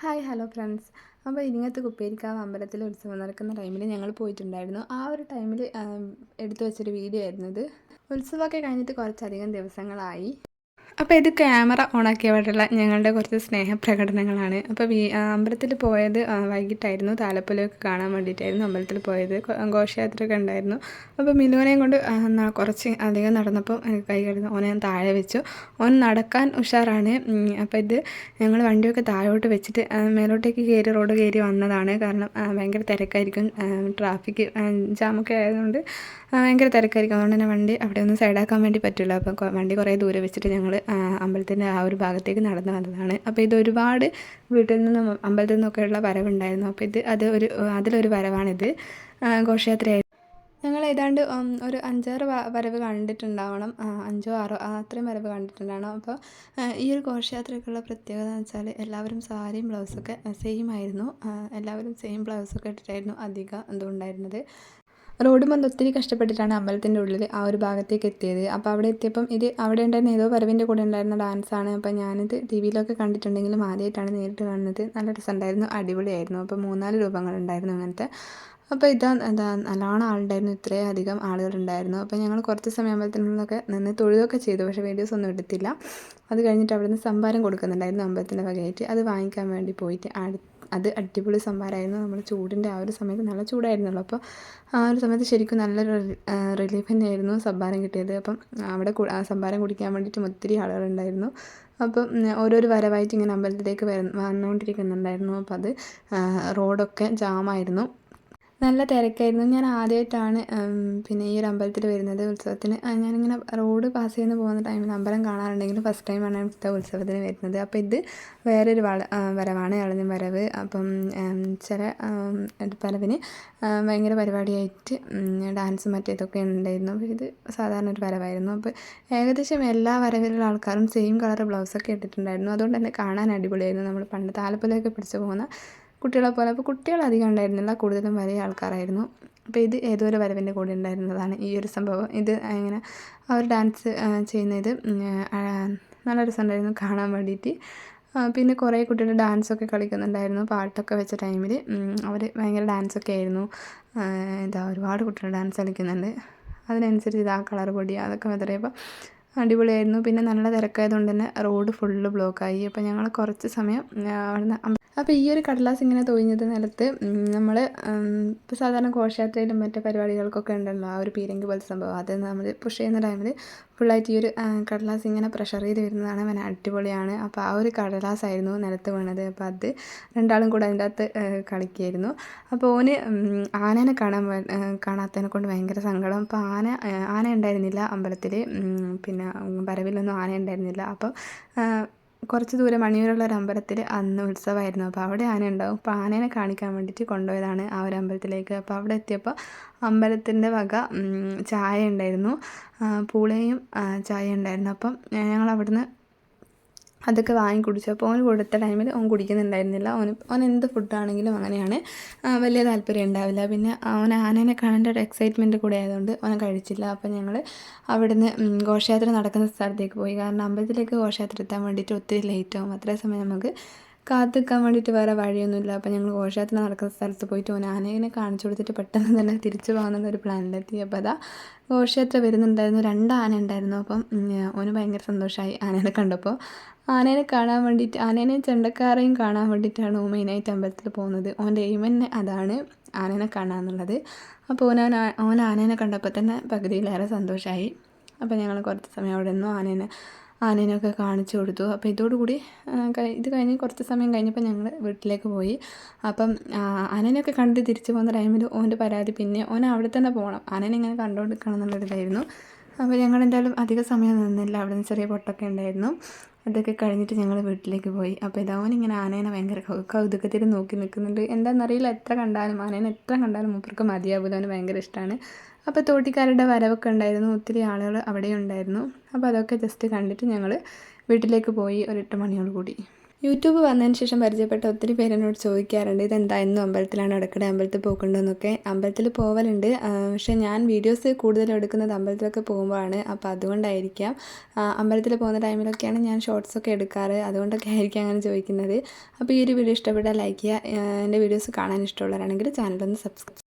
Hi hello friends. അപ്പോൾ ഇരിങ്ങത്ത് കുപ്പേരിക്കാവ് അമ്പലത്തിൽ ഉത്സവം നടക്കുന്ന ടൈമിൽ ഞങ്ങൾ പോയിട്ടുണ്ടായിരുന്നു. ആ ഒരു ടൈമിൽ എടുത്തു വെച്ചൊരു വീഡിയോ ആയിരുന്നു ഇത്. ഉത്സവമൊക്കെ കഴിഞ്ഞിട്ട് കുറച്ചധികം ദിവസങ്ങളായി. അപ്പോൾ ഇത് ക്യാമറ ഓണാക്കിയവരുള്ള ഞങ്ങളുടെ കുറച്ച് സ്നേഹപ്രകടനങ്ങളാണ്. അപ്പോൾ വീ അമ്പലത്തിൽ പോയത് വൈകിട്ടായിരുന്നു. താലപ്പൊലിയൊക്കെ കാണാൻ വേണ്ടിയിട്ടായിരുന്നു അമ്പലത്തിൽ പോയത്. ഘോഷയാത്രയൊക്കെ ഉണ്ടായിരുന്നു. അപ്പോൾ മിനുവനെയും കൊണ്ട് കുറച്ച് അധികം നടന്നപ്പോൾ കൈ കഴിഞ്ഞു ഓനെ ഞാൻ താഴെ വെച്ചു. ഓൻ നടക്കാൻ ഉഷാറാണ്. അപ്പോൾ ഇത് ഞങ്ങൾ വണ്ടിയൊക്കെ താഴോട്ട് വെച്ചിട്ട് മേലോട്ടേക്ക് കയറി റോഡ് കയറി വന്നതാണ്. കാരണം ഭയങ്കര തിരക്കായിരിക്കും ട്രാഫിക് ജാമൊക്കെ ആയതുകൊണ്ട് ഭയങ്കര തിരക്കായിരിക്കും. അതുകൊണ്ട് തന്നെ വണ്ടി അവിടെ ഒന്ന് സൈഡാക്കാൻ വേണ്ടി പറ്റുള്ളൂ അപ്പോൾ വണ്ടി കുറേ ദൂരെ വെച്ചിട്ട് ഞങ്ങൾ അമ്പലത്തിന്റെ ആ ഒരു ഭാഗത്തേക്ക് നടന്നു വന്നതാണ്. അപ്പോൾ ഇത് ഒരുപാട് വീട്ടിൽ നിന്നും അമ്പലത്തിൽ നിന്നൊക്കെയുള്ള വരവുണ്ടായിരുന്നു. അപ്പോൾ ഇത് അത് ഒരു അതിലൊരു വരവാണിത്. ഘോഷയാത്രയായിരുന്നു ഞങ്ങൾ ഏതാണ്ട് ഒരു അഞ്ചാറ് വരവ് കണ്ടിട്ടുണ്ടാവണം. അഞ്ചോ ആറോ അത്രയും വരവ് കണ്ടിട്ടുണ്ടാവണം. അപ്പോൾ ഈ ഒരു ഘോഷയാത്രയ്ക്കുള്ള പ്രത്യേകത എന്ന് വെച്ചാൽ എല്ലാവരും സാരിയും ബ്ലൗസൊക്കെ സെയിം ആയിരുന്നു. എല്ലാവരും സെയിം ബ്ലൗസൊക്കെ ഇട്ടിട്ടായിരുന്നു അധികം എന്തുണ്ടായിരുന്നത് റോഡ് വന്ന് ഒത്തിരി കഷ്ടപ്പെട്ടിട്ടാണ് അമ്പലത്തിന്റെ ഉള്ളിൽ ആ ഒരു ഭാഗത്തേക്ക് എത്തിയത്. അപ്പോൾ അവിടെ എത്തിയപ്പം ഇത് അവിടെ ഉണ്ടായിരുന്ന ഏതോ വരവിന്റെ കൂടെ ഉണ്ടായിരുന്ന ഡാൻസാണ് അപ്പോൾ ഞാനിത് ടി വിയിലൊക്കെ കണ്ടിട്ടുണ്ടെങ്കിലും ആദ്യമായിട്ടാണ് നേരിട്ട് കാണുന്നത്. നല്ല രസമുണ്ടായിരുന്നു. അടിപൊളിയായിരുന്നു. അപ്പോൾ മൂന്നാൽ രൂപങ്ങളുണ്ടായിരുന്നു അങ്ങനത്തെ. അപ്പോൾ ഇതാ എന്താ നല്ലോണം ആളുണ്ടായിരുന്നു. ഇത്രയും അധികം ആളുകളുണ്ടായിരുന്നു. അപ്പോൾ ഞങ്ങൾ കുറച്ച് സമയം അമ്പലത്തിനുള്ളിലൊക്കെ നിന്ന് തൊഴുതൊക്കെ ചെയ്തു. പക്ഷേ വീഡിയോസ് ഒന്നും എടുത്തില്ല. അത് കഴിഞ്ഞിട്ട് അവിടുന്ന് സംഭാരം കൊടുക്കുന്നുണ്ടായിരുന്നു അമ്പലത്തിന്റെ വകയായിട്ട്. അത് വാങ്ങിക്കാൻ വേണ്ടി പോയിട്ട് അടുത്ത് അത് അടിപൊളി സംഭാരമായിരുന്നു നമ്മൾ ചൂടിന്റെ ആ ഒരു സമയത്ത് നല്ല ചൂടായിരുന്നല്ലോ. അപ്പോൾ ആ ഒരു സമയത്ത് ശരിക്കും നല്ലൊരു റിലീഫ് തന്നെയായിരുന്നു സംഭാരം കിട്ടിയത്. അപ്പം അവിടെ ആ സംഭാരം കുടിക്കാൻ വേണ്ടിയിട്ട് ഒത്തിരി ആളുകളുണ്ടായിരുന്നു. അപ്പം ഓരോരോ വരവായിട്ട് ഇങ്ങനെ അമ്പലത്തിലേക്ക് വര വന്നുകൊണ്ടിരിക്കുന്നുണ്ടായിരുന്നു. അപ്പം അത് റോഡൊക്കെ ജാമായിരുന്നു. നല്ല തിരക്കായിരുന്നു. ഞാൻ ആദ്യമായിട്ടാണ് പിന്നെ ഈ ഒരു അമ്പലത്തിൽ വരുന്നത് ഉത്സവത്തിന്. ഞാനിങ്ങനെ റോഡ് പാസ് ചെയ്യുന്ന പോകുന്ന ടൈമിൽ അമ്പലം കാണാറുണ്ടെങ്കിലും ഫസ്റ്റ് ടൈമാണ് ഇവിടുത്തെ ഉത്സവത്തിന് വരുന്നത്. അപ്പോൾ ഇത് വേറൊരു വള വരവാണ് ഇളഞ്ഞ വരവ്. അപ്പം ചില വരവിന് ഭയങ്കര പരിപാടിയായിട്ട് ഡാൻസും മറ്റേതൊക്കെ ഉണ്ടായിരുന്നു. അപ്പോൾ ഇത് സാധാരണ ഒരു വരവായിരുന്നു. അപ്പോൾ ഏകദേശം എല്ലാ വരവിലുള്ള ആൾക്കാരും സെയിം കളർ ബ്ലൗസൊക്കെ ഇട്ടിട്ടുണ്ടായിരുന്നു. അതുകൊണ്ട് തന്നെ കാണാൻ അടിപൊളിയായിരുന്നു. നമ്മൾ പണ്ട് താലപ്പൊലൊക്കെ പിടിച്ചു പോകുന്ന കുട്ടികളെ പോലെ. അപ്പോൾ കുട്ടികൾ അധികം ഉണ്ടായിരുന്നില്ല. കൂടുതലും വലിയ ആൾക്കാരായിരുന്നു. അപ്പോൾ ഇത് ഏതൊരു വരവിന്റെ കൂടെ ഉണ്ടായിരുന്നതാണ് ഈ ഒരു സംഭവം. ഇത് ഇങ്ങനെ അവർ ഡാൻസ് ചെയ്യുന്നത് നല്ല രസമുണ്ടായിരുന്നു കാണാൻ വേണ്ടിയിട്ട്. പിന്നെ കുറേ കുട്ടികൾ ഡാൻസൊക്കെ കളിക്കുന്നുണ്ടായിരുന്നു പാട്ടൊക്കെ വെച്ച ടൈമിൽ അവർ ഭയങ്കര ഡാൻസൊക്കെ ആയിരുന്നു. എന്താ ഒരുപാട് കുട്ടികൾ ഡാൻസ് കളിക്കുന്നുണ്ട്. അതിനനുസരിച്ച് ഇതാ കളർ പൊടി അതൊക്കെ വിതറിയപ്പോൾ അടിപൊളിയായിരുന്നു. പിന്നെ നല്ല തിരക്കായതുകൊണ്ട് തന്നെ റോഡ് ഫുള്ള് ബ്ലോക്കായി. അപ്പോൾ ഞങ്ങൾ കുറച്ച് സമയം അവിടുന്ന് അപ്പോൾ ഈ ഒരു കടലാസ് ഇങ്ങനെ തൊഴിഞ്ഞത് നിലത്ത് നമ്മൾ ഇപ്പോൾ സാധാരണ ഘോഷയാത്രയിലും മറ്റു പരിപാടികൾക്കൊക്കെ ഉണ്ടല്ലോ ആ ഒരു പീരങ്കി പോലത്തെ സംഭവം. അത് നമ്മൾ പുഷ് ചെയ്യുന്ന ടൈമിൽ ഫുള്ളായിട്ട് ഈ ഒരു കടലാസ് ഇങ്ങനെ പ്രഷർ ചെയ്ത് വരുന്നതാണ് അവൻ അടിപൊളിയാണ്. അപ്പോൾ ആ ഒരു കടലാസായിരുന്നു നിലത്ത് വീണത്. അപ്പോൾ അത് രണ്ടാളും കൂടെ അതിന്റെ അകത്ത് കളിക്കുകയായിരുന്നു അപ്പോൾ ഓന് ആനേനെ കാണാൻ കാണാത്തതിനെ കൊണ്ട് ഭയങ്കര സങ്കടം. അപ്പോൾ ആന ആന ഉണ്ടായിരുന്നില്ല അമ്പലത്തിൽ പിന്നെ വരവിലൊന്നും ആന ഉണ്ടായിരുന്നില്ല അപ്പോൾ കുറച്ച് ദൂരെ മണിയൂരുള്ള ഒരു അമ്പലത്തിൽ അന്ന് ഉത്സവമായിരുന്നു അപ്പോൾ അവിടെ ആന ഉണ്ടാവും അപ്പോൾ ആനേനെ കാണിക്കാൻ വേണ്ടിയിട്ട് കൊണ്ടുപോയതാണ് ആ ഒരു അമ്പലത്തിലേക്ക്. അപ്പോൾ അവിടെ എത്തിയപ്പോൾ അമ്പലത്തിന്റെ വക ചായ ഉണ്ടായിരുന്നു. പൂളയും ചായ ഉണ്ടായിരുന്നു. അപ്പം ഞങ്ങൾ അവിടുന്ന് അതൊക്കെ വാങ്ങി കുടിച്ചു. അപ്പോൾ ഓൻ കൊടുത്ത ടൈമിൽ ഓൻ കുടിക്കുന്നുണ്ടായിരുന്നില്ല. ഓന് ഓൻ എന്ത് ഫുഡാണെങ്കിലും അങ്ങനെയാണ്. വലിയ താല്പര്യം ഉണ്ടാവില്ല. പിന്നെ അവൻ ആനേനെ കാണേണ്ട ഒരു എക്സൈറ്റ്മെന്റ് കൂടെ ആയതുകൊണ്ട് ഓൻ കഴിച്ചില്ല. അപ്പോൾ ഞങ്ങൾ അവിടുന്ന് ഘോഷയാത്ര നടക്കുന്ന സ്ഥലത്തേക്ക് പോയി. കാരണം അമ്പലത്തിലേക്ക് ഘോഷയാത്ര എത്താൻ വേണ്ടിയിട്ട് ഒത്തിരി ലേറ്റ് ആവും. അത്രയും സമയം നമുക്ക് കാത്തു നിൽക്കാൻ വേണ്ടിയിട്ട് വേറെ വഴിയൊന്നുമില്ല. അപ്പോൾ ഞങ്ങൾ ഘോഷയാത്ര നടക്കുന്ന സ്ഥലത്ത് പോയിട്ട് ഓൻ ആനേനെ കാണിച്ചു കൊടുത്തിട്ട് പെട്ടെന്ന് തന്നെ തിരിച്ചു പോകാനുള്ള ഒരു പ്ലാനിലെത്തി. അപ്പോൾ അതാ ഘോഷയാത്ര വരുന്നുണ്ടായിരുന്നു. രണ്ട് ആന ഉണ്ടായിരുന്നു. അപ്പം ഓന് ഭയങ്കര സന്തോഷമായി ആനേനെ കണ്ടപ്പോൾ ആനേനെ കാണാൻ വേണ്ടിയിട്ട് ആനേനെയും ചെണ്ടക്കാരെയും കാണാൻ വേണ്ടിയിട്ടാണ് ഓ മെയിനായിട്ട് അമ്പലത്തിൽ പോകുന്നത്. ഓന്റെ എയിം തന്നെ അതാണ് ആനേനെ കാണാമെന്നുള്ളത് അപ്പോൾ ഓൻ ഓൻ ആനേനെ കണ്ടപ്പോൾ തന്നെ പകുതിയിലേറെ സന്തോഷമായി അപ്പോൾ ഞങ്ങൾ കുറച്ച് സമയം അവിടെ നിന്നു. ആനേനെ ആനേനെയൊക്കെ കാണിച്ചു കൊടുത്തു. അപ്പോൾ ഇതോടുകൂടി ഇത് കഴിഞ്ഞ് കുറച്ച് സമയം കഴിഞ്ഞപ്പോൾ ഞങ്ങൾ വീട്ടിലേക്ക് പോയി. അപ്പം ആനേനെയൊക്കെ കണ്ട് തിരിച്ചു പോകുന്ന ടൈമിൽ ഓന്റെ പരാതി പിന്നെ ഓൻ അവിടെ തന്നെ പോകണം ആനേനെ ഇങ്ങനെ കണ്ടുകൊണ്ട് നിൽക്കണം എന്നുള്ളൊരിതായിരുന്നു. അപ്പോൾ ഞങ്ങൾ എന്തായാലും അധിക സമയം നിന്നില്ല. അവിടെ നിന്ന് ചെറിയ പൊട്ടൊക്കെ ഉണ്ടായിരുന്നു. അതൊക്കെ കഴിഞ്ഞിട്ട് ഞങ്ങൾ വീട്ടിലേക്ക് പോയി. അപ്പോൾ ഇതവൻ ഇങ്ങനെ ആനേനെ ഭയങ്കര കൗതുകത്തിൽ നോക്കി നിൽക്കുന്നുണ്ട്. എന്താണെന്നറിയില്ല എത്ര കണ്ടാലും ആനേനെ എത്ര കണ്ടാലും മൂപ്പർക്ക് മതിയാവില്ല അവന് ഭയങ്കര ഇഷ്ടമാണ് അപ്പോൾ തോട്ടിക്കാരുടെ വരവൊക്കെ ഉണ്ടായിരുന്നു. ഒത്തിരി ആളുകൾ അവിടെ ഉണ്ടായിരുന്നു. അപ്പോൾ അതൊക്കെ ജസ്റ്റ് കണ്ടിട്ട് ഞങ്ങൾ വീട്ടിലേക്ക് പോയി. ഒരു എട്ട് മണിയോട് കൂടി. യൂട്യൂബ് വന്നതിന് ശേഷം പരിചയപ്പെട്ട ഒത്തിരി പേരെന്നോട് ചോദിക്കാറുണ്ട് ഇതെന്താ എന്നും അമ്പലത്തിലാണ് എടുക്കണേ അമ്പലത്തിൽ പോക്കുണ്ടോയെന്നൊക്കെ അമ്പലത്തിൽ പോവലുണ്ട്. പക്ഷേ ഞാൻ വീഡിയോസ് കൂടുതലും എടുക്കുന്നത് അമ്പലത്തിലൊക്കെ പോകുമ്പോഴാണ്. അപ്പോൾ അതുകൊണ്ടായിരിക്കാം. അമ്പലത്തിൽ പോകുന്ന ടൈമിലൊക്കെയാണ് ഞാൻ ഷോർട്സൊക്കെ എടുക്കാറ്. അതുകൊണ്ടൊക്കെ ആയിരിക്കും അങ്ങനെ ചോദിക്കുന്നത്. അപ്പോൾ ഈ ഒരു വീഡിയോ ഇഷ്ടപ്പെട്ടാൽ ലൈക്ക് ചെയ്യുക. എന്റെ വീഡിയോസ് കാണാൻ ഇഷ്ടമുള്ളവരാണെങ്കിൽ ചാനലൊന്ന് സബ്സ്ക്രൈബ്